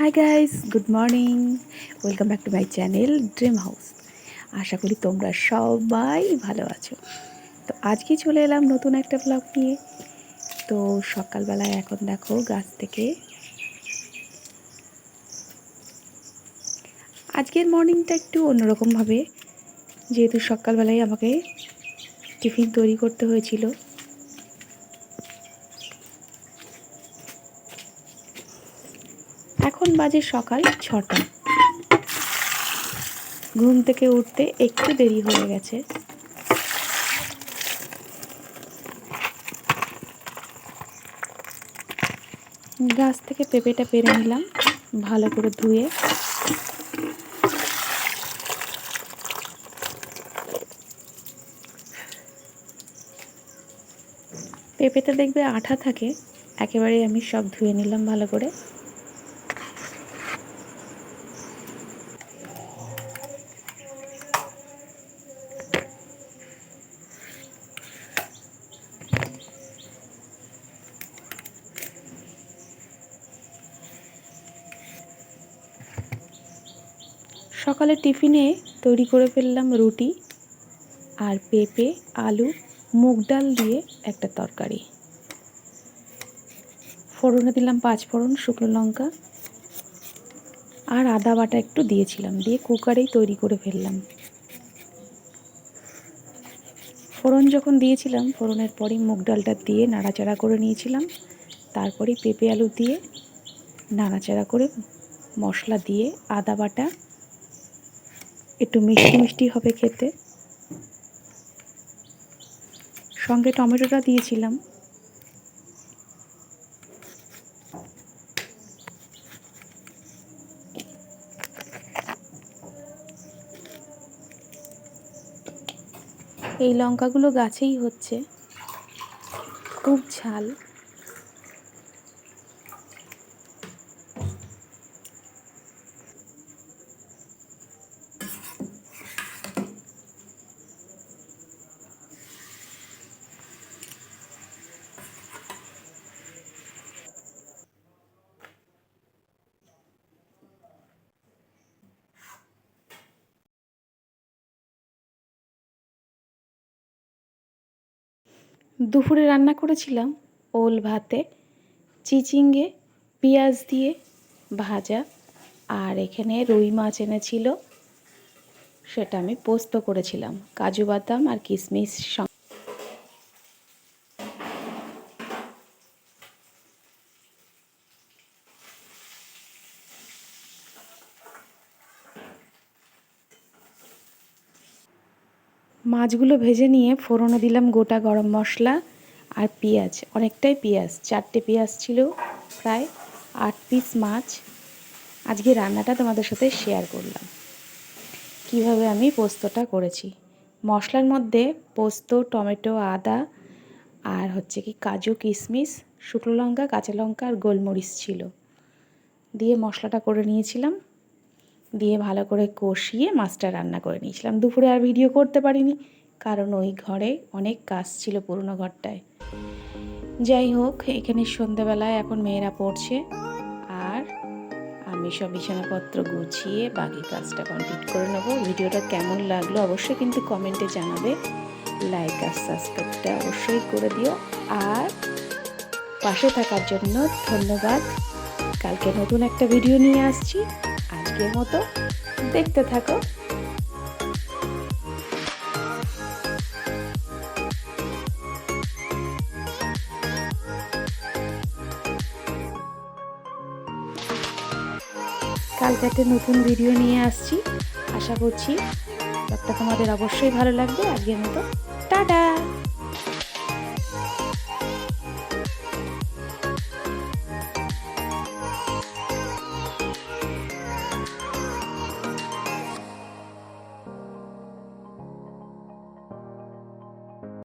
Hi guys good morning welcome back to my channel dream house আশা করি তোমরা সবাই ভালো আছো। তো আজকে চলে এলাম নতুন একটা ব্লগ নিয়ে। তো সকালবেলায় এখন দেখো গাছ থেকে আজকের মর্নিংটা একটু অন্যরকমভাবে যেহেতু সকালবেলায় আমাকে টিফিন তৈরি করতে হয়েছিল। এখন বাজে সকাল ছটা। ঘুম থেকে উঠতে একটু দেরি হয়ে গেছে। গাছ থেকে পেঁপেটা পেরে নিলাম, ভালো করে ধুয়ে। পেঁপেটা দেখবে আঠা থাকে একেবারে আমি সব ধুয়ে নিলাম ভালো করে। সকালে টিফিনে তৈরি করে ফেললাম রুটি আর পেঁপে, আলু, মুগ ডাল দিয়ে একটা তরকারি। ফোড়নে দিলাম পাঁচ ফোড়ন, শুকনো লঙ্কা আর আদা বাটা একটু দিয়েছিলাম, দিয়ে কুকারেই তৈরি করে ফেললাম। ফোড়ন যখন দিয়েছিলাম, ফোড়নের পরেই মুগ ডালটা দিয়ে নাড়াচাড়া করে নিয়েছিলাম। তারপরে পেঁপে, আলু দিয়ে নাড়াচাড়া করে মশলা দিয়ে আদা বাটা একটু মিষ্টি মিষ্টি হবে খেতে। সঙ্গে টমেটোটা দিয়েছিলাম। এই লঙ্কাগুলো গাছেই হচ্ছে। খুব ঝাল। দুপুরে রান্না করেছিলাম ওল ভাতে, চিচিঙ্গে, পেঁয়াজ দিয়ে ভাজা, আর এখানে রুই মাছ এনেছিল। সেটা আমি পোস্ত করেছিলাম, কাজু বাদাম আর কিশমিশ সঙ্গে মাছগুলো ভেজে নিয়ে ফোড়নে দিলাম গোটা গরম মশলা আর পেঁয়াজ। অনেকটাই পেঁয়াজ, চারটে পেঁয়াজ ছিল প্রায়, আট পিস মাছ। আজকে রান্নাটা তোমাদের সাথে শেয়ার করলাম। কীভাবে আমি পোস্তটা করেছি? মশলার মধ্যে পোস্ত, টমেটো, আদা আর হচ্ছে কি কাজু, কিশমিশ, শুকনো লঙ্কা, কাঁচা লঙ্কা আর গোলমরিচ ছিল। দিয়ে মশলাটা করে নিয়েছিলাম। দিয়ে ভালো করে কষিয়ে মাছটা রান্না করে নিয়েছিলাম। দুপুরে আর ভিডিও করতে পারিনি, কারণ ওই ঘরে অনেক কাজ ছিল পুরনো ঘরটায়। যাই হোক, এখানে সন্ধেবেলায় এখন মেয়েরা পড়ছে আর আমি সব বিছানাপত্র গুছিয়ে বাকি কাজটা কমপ্লিট করে নেব। ভিডিওটা কেমন লাগল অবশ্যই কিন্তু কমেন্টে জানাবে। লাইক আর সাবস্ক্রাইবটা অবশ্যই করে দিও। আর পাশে থাকার জন্য ধন্যবাদ। কালকে নতুন একটা ভিডিও নিয়ে আসছি। আজকের মতো। দেখতে থাকো। কালকে একটা নতুন ভিডিও নিয়ে আসছি। আশা করছি ব্লগটা তোমাদের অবশ্যই ভালো লাগবে। আজকের মতো। টাটা!